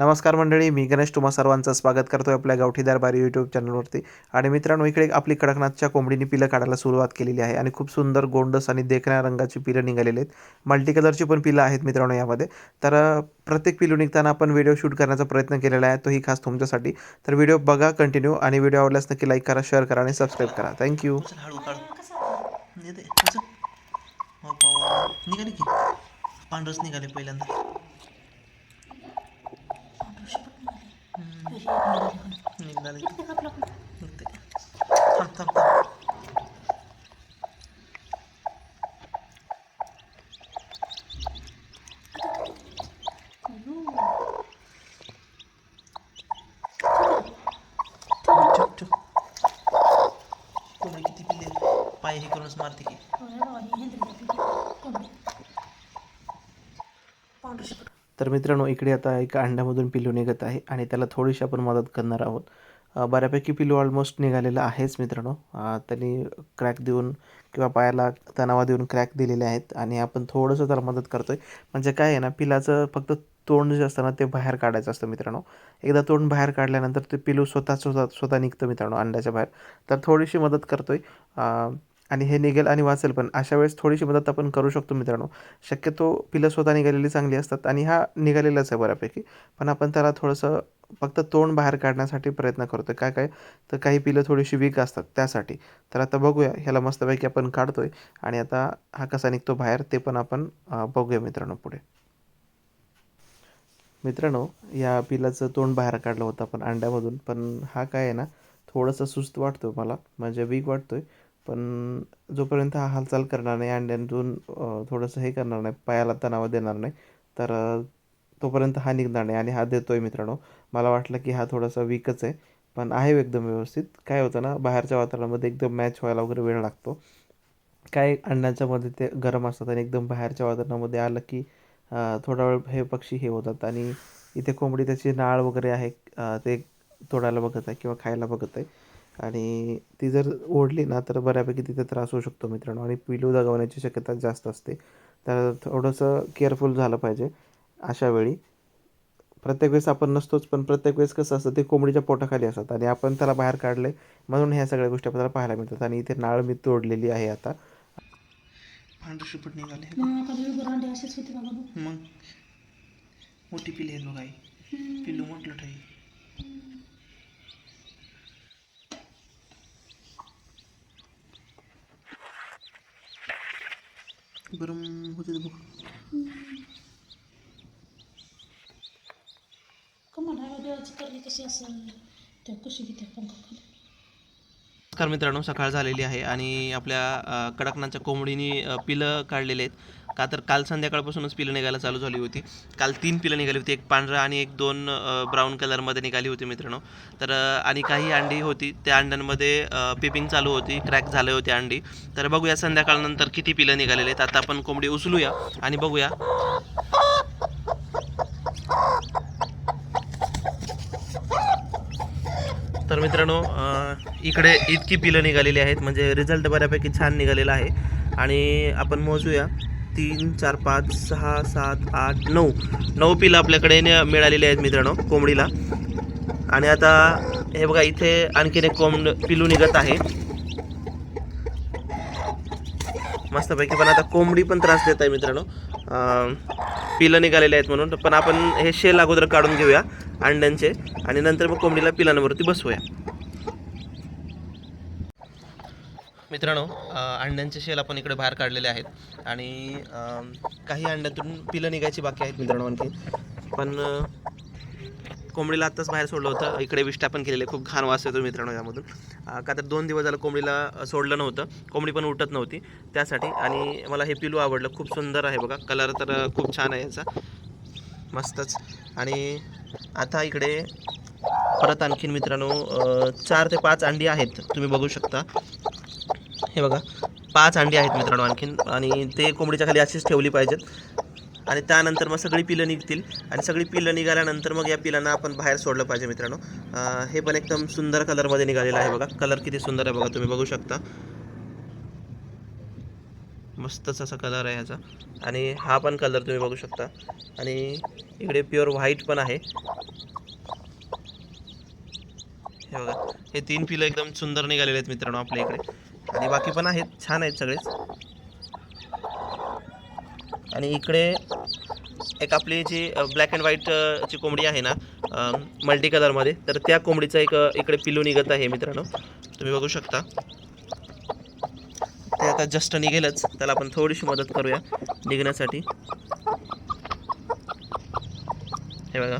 नमस्कार मंडळी मी गणेश तुम्हा सर्वांचं स्वागत करतोय आपल्या गावठीदार बारी यूट्यूब चॅनलवरती आणि मित्रांनो इकडे आपली कडकनाथच्या कोंबडीने पिलं काढायला सुरुवात केलेली आहे आणि खूप सुंदर गोंडस आणि देखण्या रंगाची पिलं निघालेली आहेत. मल्टी कलरची पण पिलं आहेत मित्रांनो यामध्ये. तर प्रत्येक पिलू निघताना आपण व्हिडिओ शूट करण्याचा प्रयत्न केलेला आहे तोही खास तुमच्यासाठी. तर व्हिडिओ बघा कंटिन्यू आणि व्हिडिओ आवडल्यास नक्की लाईक करा शेअर करा आणि सबस्क्राईब करा. थँक्यू हो, हो, हो. निघाले की. पांढरच निघाले पहिल्यांदा हम्म. निघाले निघते थांब थांब थांब ठेव ठेव कोंबडी किती पिल्ले पाय हे करूनच मारते की तर मित्रांनो इकडे आता एका अंड्यामधून पिल्लू निघत आहे आणि त्याला थोडीशी आपण मदत करणार आहोत. बऱ्यापैकी पिल्लू ऑलमोस्ट निघालेलं आहेच मित्रांनो. त्यांनी क्रॅक देऊन किंवा पायाला तणावा देऊन क्रॅक दिलेले आहेत आणि आपण थोडंसं त्याला मदत करतोय. म्हणजे काय आहे ना पिलाचं फक्त तोंड जे असतं ना ते बाहेर काढायचं असतं मित्रांनो. एकदा तोंड बाहेर काढल्यानंतर ते पिलू स्वतः स्वतः स्वतः निघतं मित्रांनो अंड्याच्या बाहेर. तर थोडीशी मदत करतोय. आहे आणि हे निघेल आणि वाचेल पण अशा वेळेस थोडीशी मदत आपण करू शकतो मित्रांनो. शक्यतो पिलं स्वतः निघालेली चांगली असतात आणि हा निघालेलाच आहे बऱ्यापैकी. पण आपण त्याला थोडंसं फक्त तोंड बाहेर काढण्यासाठी प्रयत्न करतोय. काय काय? तर काही पिलं थोडीशी वीक असतात त्यासाठी. तर आता बघूया. ह्याला मस्तपैकी आपण काढतोय आणि आता हा कसा निघतो बाहेर ते पण आपण बघूया मित्रांनो पुढे. मित्रांनो या पिलाचं तोंड बाहेर काढलं होतं आपण अंड्यामधून. पण हा काय आहे ना थोडंसं सुस्त वाटतो मला. म्हणजे वीक वाटतोय. पण जोपर्यंत हा हालचाल करणार नाही अंड्यातून थोडंसं हे करणार नाही पायाला तणाव देणार नाही तर तोपर्यंत हा निघणार नाही आणि हा देतो आहे मित्रांनो. मला वाटलं की हा थोडासा वीकच आहे पण आहे एकदम व्यवस्थित. काय होतं ना बाहेरच्या वातावरणामध्ये एकदम मॅच व्हायला वगैरे वेळ लागतो. काय अंड्यांच्या मध्ये ते गरम असतात आणि एकदम बाहेरच्या वातावरणामध्ये आलं की थोडा वेळ हे पक्षी हे होतात आणि इथे कोंबडी त्याची नाळ वगैरे आहे ते तोडायला बघत आहे किंवा खायला बघत आहे. आणि ती जर ओढली ना तर बऱ्यापैकी तिथे त्रास होऊ शकतो मित्रांनो. आणि पिलू दगावण्याची शक्यता जास्त असते. तर थोडंसं केअरफुल झालं पाहिजे अशा वेळी. प्रत्येक वेळेस आपण नसतोच पण प्रत्येक वेळेस कसं असतं ते कोंबडीच्या पोटाखाली असतात. आणि आपण त्याला बाहेर काढले म्हणून ह्या सगळ्या गोष्टी आपल्याला पाहायला मिळतात. आणि इथे नाळ मी तोडलेली आहे आता. निघाले. मग मोठी आहेत बघा पिल्लू म्हटलं ठाई गरम होते बघ. का म्हणायला देवाची करली कशी असेल त्या कशी घेते पंख खाली नमस्कार मित्रांनो सकाळ झालेली आहे आणि आपल्या कडकनाथच्या कोंबडीनी पिलं काढलेले आहेत. का तर काल संध्याकाळपासूनच पिलं निघायला चालू झाली होती. काल तीन पिलं निघाली होती एक पांढरा आणि एक दोन ब्राऊन कलरमध्ये निघाली होती मित्रांनो. तर आणि काही अंडी होती त्या अंड्यांमध्ये पिपिंग चालू होती क्रॅक झाले होते अंडी. तर बघूया संध्याकाळनंतर किती पिलं निघालेले आहेत. आता आपण कोंबडी उचलूया आणि बघूया. तर मित्रांनो इकडे इतकी पिलं निघालेली आहेत म्हणजे रिझल्ट बऱ्यापैकी छान निघालेला आहे. आणि आपण मोजूया. तीन चार पाच सहा सात आठ नऊ. नऊ पिलं आपल्याकडे न- आहेत मित्रांनो कोंबडीला. आणि आता हे बघा इथे आणखीन एक कोंबड पिलू निघत आहे. मस्तपैकी पण आता कोंबडी पण त्रास देत आहे मित्रांनो. पिलं निघालेले आहेत म्हणून पण आपण हे शेल अगोदर काढून घेऊया अंड्यांचे. आणि नंतर मग कोंबडीला पिलांवरती बसवूया. मित्रांनो अंड्यांचे शेल आपण इकडे बाहेर काढलेले आहेत. आणि काही अंड्यातून पिलं निघायची बाकी आहेत मित्रांनो आणखी. पण कोंबडीला आत्ताच बाहेर सोडलं होतं. इकडे विष्टापन केलेले. खूप घाण वास येतो मित्रांनो यामधून. का तर दोन दिवस झालं कोंबडीला सोडलं नव्हतं. कोंबडी पण उठत नव्हती. त्यासाठी आणि मला हे पिलू आवडलं. खूप सुंदर आहे बघा. कलर तर खूप छान आहे याचा. मस्तच. आणि आता इकडे परत आणखीन मित्रांनो चार ते पाच अंडी आहेत. तुम्ही बघू शकता. हे बघा पाच अंडी आहेत मित्रांनो आणखीन. आणि ते कोंबडीच्या खाली अशीच ठेवली पाहिजेत. आणि त्यानंतर मग सगळी पिलं निघतील. आणि सगळी पिलं निघाल्यानंतर मग या पिलांना आपण बाहेर सोडलं पाहिजे मित्रांनो. हे पण एकदम सुंदर कलरमध्ये निघालेलं आहे बघा. कलर किती सुंदर आहे बघा तुम्ही बघू शकता. मस्तच असा कलर आहे ह्याचा आणि हा पण कलर तुम्ही बघू शकता. आणि इकडे प्युअर व्हाईट पण आहे. हे बघा हे तीन पिलं एकदम सुंदर निघालेले आहेत मित्रांनो आपल्या इकडे. आणि बाकी पण आहेत छान आहेत सगळेच. आणि इकडे एक आपली जी ब्लॅक अँड व्हाईट ची कोंबडी आहे ना मल्टी कलरमध्ये तर त्या कोंबडीचा एक इकडे पिलू निघत आहे मित्रांनो. तुम्ही बघू शकता. ते आता जस्ट निघेलच. त्याला आपण थोडीशी मदत करूया निघण्यासाठी. हे बघा.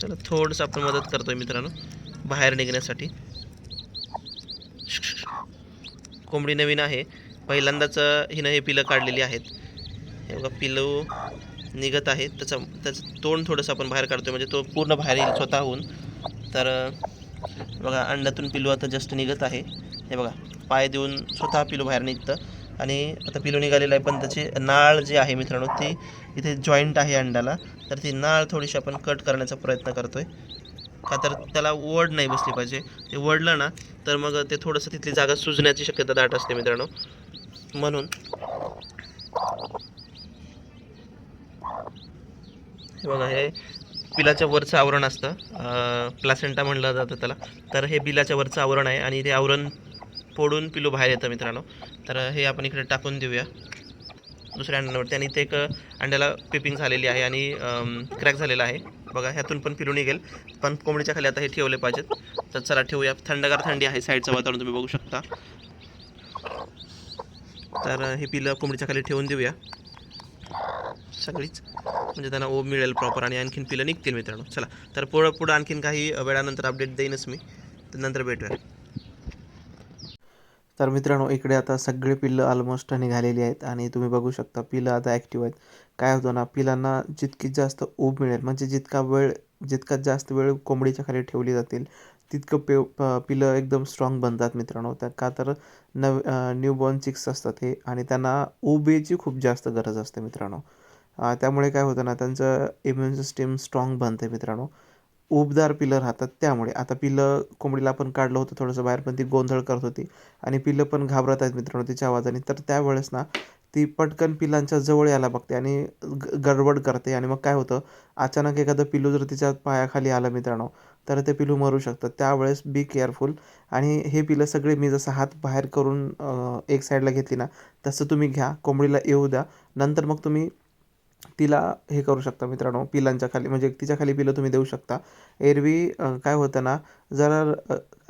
चला थोडंसं आपण मदत करतोय मित्रांनो बाहेर निघण्यासाठी. कोंबडी नवीन आहे. पहिल्यांदाच हिनं हे पिलं काढलेली आहेत. हे बघा पिल्लू निघत आहे. त्याचं त्याचं तोंड थोडंसं आपण बाहेर काढतोय. म्हणजे तो पूर्ण बाहेर येईल स्वतःहून. तर बघा अंड्यातून पिलू आता जस्ट निघत आहे. हे बघा पाय देऊन स्वतः पिलू बाहेर निघतं. आणि आता पिलू निघालेलं आहे पण त्याची नाळ जी आहे मित्रांनो ती इथे जॉईंट आहे अंड्याला. तर ती नाळ थोडीशी आपण कट करण्याचा प्रयत्न करतोय. का तर त्याला वड नाही बसली पाहिजे. ते वडलं ना तर मग ते थोडंसं तिथली जागा सुजण्याची शक्यता दाट असते मित्रांनो. म्हणून. हे बघा हे बिलाच्या वरचं आवरण असतं. प्लासेंटा म्हणलं जातं त्याला. तर हे बिलाच्या वरचं आवरण आहे आणि ते आवरण फोडून पिलू बाहेर येतं मित्रांनो. तर हे आपण इकडे टाकून देऊया. दुसऱ्या अंड्यावरती. आणि ते एक अंड्याला पिपिंग झालेली आहे आणि क्रॅक झालेला आहे. बघा ह्यातून पण फिरून निघेल. पण कोंबडीच्या खाली आता हे ठेवले पाहिजेत. तर चला ठेवूया. थंडगार थंडी आहे साईडचं वातावरण तुम्ही बघू शकता. तर हे पिलं कोंबडीच्या खाली ठेवून देऊया. सगळीच. म्हणजे त्यांना ओब मिळेल प्रॉपर आणि आणखीन पिलं निघतील मित्रांनो. चला. तर पुढं पुढं आणखीन काही वेळानंतर अपडेट देईनच मी. तर नंतर भेटूया. तर मित्रांनो इकडे आता सगळे पिल्लं ऑलमोस्ट निघालेली आहेत आणि तुम्ही बघू शकता पिलं आता ॲक्टिव्ह आहेत. काय होतं ना पिलांना जितकी जास्त ऊब मिळेल म्हणजे जितका वेळ जितका जास्त वेळ कोंबडीच्या खाली ठेवली जातील तितकं पे पिलं एकदम स्ट्रॉंग बनतात मित्रांनो. त्या का तर नव न्यूबॉर्न चिक्स असतात हे आणि त्यांना उबेची खूप जास्त गरज असते मित्रांनो. त्यामुळे काय होतं ना त्यांचं इम्युन सिस्टीम स्ट्रॉंग बनते मित्रांनो. उबदार पिलं राहतात त्यामुळे. आता पिलं कोंबडीला आपण काढलं होतं थोडंसं बाहेर पण ती गोंधळ करत होती. आणि पिलं पण घाबरत आहेत मित्रांनो तिच्या आवाजाने. तर त्यावेळेस ना ती पटकन पिलांच्या जवळ यायला बघते आणि ग- गडबड करते. आणि मग काय होतं अचानक एखादं पिलू जर तिच्या पायाखाली आलं मित्रांनो तर ते पिलू मरू शकतं त्यावेळेस बी केअरफुल आणि हे पिलं सगळे मी जसं हात बाहेर करून एक साईडला घेतली ना तसं तुम्ही घ्या. कोंबडीला येऊ द्या. नंतर मग तुम्ही तिला हे करू शकता मित्रांनो पिलांच्या खाली म्हणजे तिच्या खाली पिलं तुम्ही देऊ शकता. एरवी काय होतं ना जरा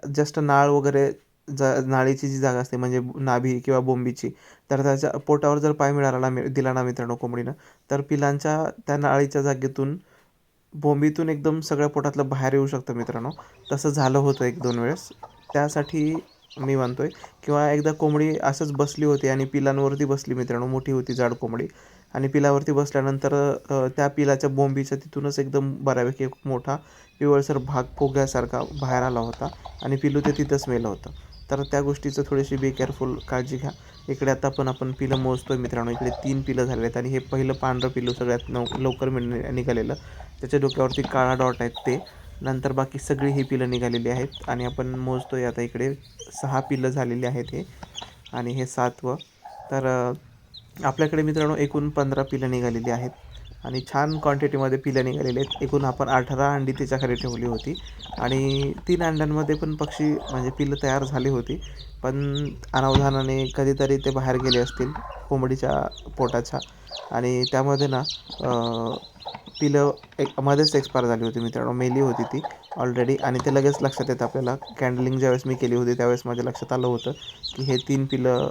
जस्ट नाळ वगैरे ज नाळीची जी जागा असते म्हणजे नाभी किंवा बोंबीची तर त्याच्या पोटावर जर पाय मिळाला ना मि- दिला ना मित्रांनो कोंबडीनं तर पिलांच्या त्या नाळीच्या जागेतून बोंबीतून एकदम सगळ्या पोटातलं बाहेर येऊ शकतं मित्रांनो. तसं झालं होतं एक दोन वेळेस. त्यासाठी मी म्हणतोय किंवा एकदा कोंबडी असंच बसली होती आणि पिलांवरती बसली मित्रांनो मोठी होती जाड कोंबडी आणि पिलावरती बसल्यानंतर त्या पिलाच्या बोंबीचा तिथूनच एकदम बऱ्यापैकी एक मोठा पिवळसर भाग फोग्यासारखा बाहेर आला होता आणि पिलू ते तिथंच मेलं होतं. तर त्या गोष्टीचं थोडीशी बी केअरफुल काळजी घ्या. इकडे आता पण आपण पिलं मोजतोय मित्रांनो. इकडे तीन पिलं झाले आहेत आणि हे पहिलं पांढरं पिलू सगळ्यात नव लवकर मिळ निघालेलं. त्याच्या डोक्यावरती काळा डॉट आहेत ते. नंतर बाकी सगळी ही पिलं निघालेली आहेत आणि आपण मोजतोय आता इकडे सहा पिलं झालेली आहेत हे. आणि हे सातवं. तर आपल्याकडे मित्रांनो एकूण पंधरा पिलं निघालेली आहेत. आणि छान क्वांटिटीमध्ये पिलं निघालेली आहेत. एकूण आपण अठरा अंडी त्याच्याखाली ठेवली होती. आणि तीन अंड्यांमध्ये पण पक्षी म्हणजे पिलं तयार झाली होती. पण अनावधानाने कधीतरी ते बाहेर गेले असतील कोंबडीच्या पोटाच्या. आणि त्यामध्ये ना पिलं एक मध्येच एक्सपायर झाली होती मित्रांनो. मेली होती ती ऑलरेडी आणि ते लगेच लक्षात येतं आपल्याला. कॅन्डलिंग ज्यावेळेस मी केली होती त्यावेळेस माझ्या लक्षात आलं होतं की हे तीन पिलं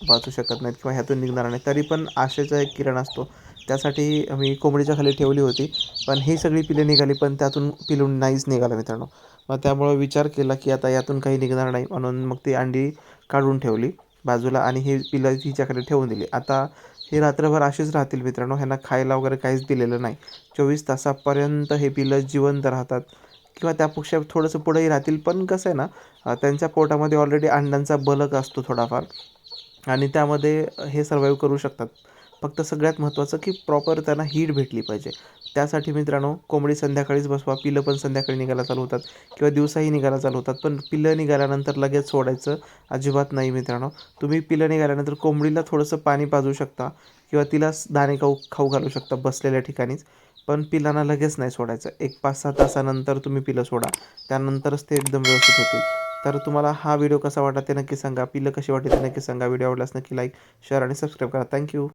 वाचू शकत नाहीत किंवा ह्यातून निघणार नाही तरी पण आशेचा एक किरण असतो. त्यासाठी मी कोंबडीच्या खाली ठेवली होती. पण ही सगळी पिले निघाली पण त्यातून पिलून नाहीच निघाला मित्रांनो. मग त्यामुळं विचार केला की आता यातून काही निघणार नाही म्हणून मग ती अंडी काढून ठेवली बाजूला आणि ही पिलं हिच्याकडे ठेवून दिली. आता हे रात्रभर अशीच राहतील मित्रांनो. ह्यांना खायला वगैरे काहीच दिलेलं नाही. चोवीस तासापर्यंत हे पिलं जिवंत राहतात. किंवा त्यापेक्षा थोडंसं पुढेही राहतील. पण कसं आहे ना त्यांच्या पोटामध्ये ऑलरेडी अंड्यांचा बलक असतो थोडाफार. आणि त्यामध्ये हे सर्वाईव्ह करू शकतात. फक्त सगळ्यात महत्त्वाचं की प्रॉपर त्यांना हीट भेटली पाहिजे. त्यासाठी मित्रांनो कोंबडी संध्याकाळीच बसवा पिलं पण संध्याकाळी निघायला चालू होतात किंवा दिवसाही निघायला चालू होतात. पण पिलं निघाल्यानंतर लगेच सोडायचं अजिबात नाही मित्रांनो. तुम्ही पिलं निघाल्यानंतर कोंबडीला थोडंसं पाणी पाजू शकता किंवा तिला दाणे खाऊ खाऊ घालू शकता बसलेल्या ठिकाणीच. पण पिलांना लगेच नाही सोडायचं. एक पाच सहा तासानंतर तुम्ही पिलं सोडा. त्यानंतरच ते एकदम व्यवस्थित होतील. तर तुम्हाला हा व्हिडिओ कसा वाटला ते नक्की सांगा. पिलं कशी वाटली ते नक्की सांगा. व्हिडिओ आवडल्यास नक्की लाईक शेअर आणि सबस्क्राईब करा. Thank you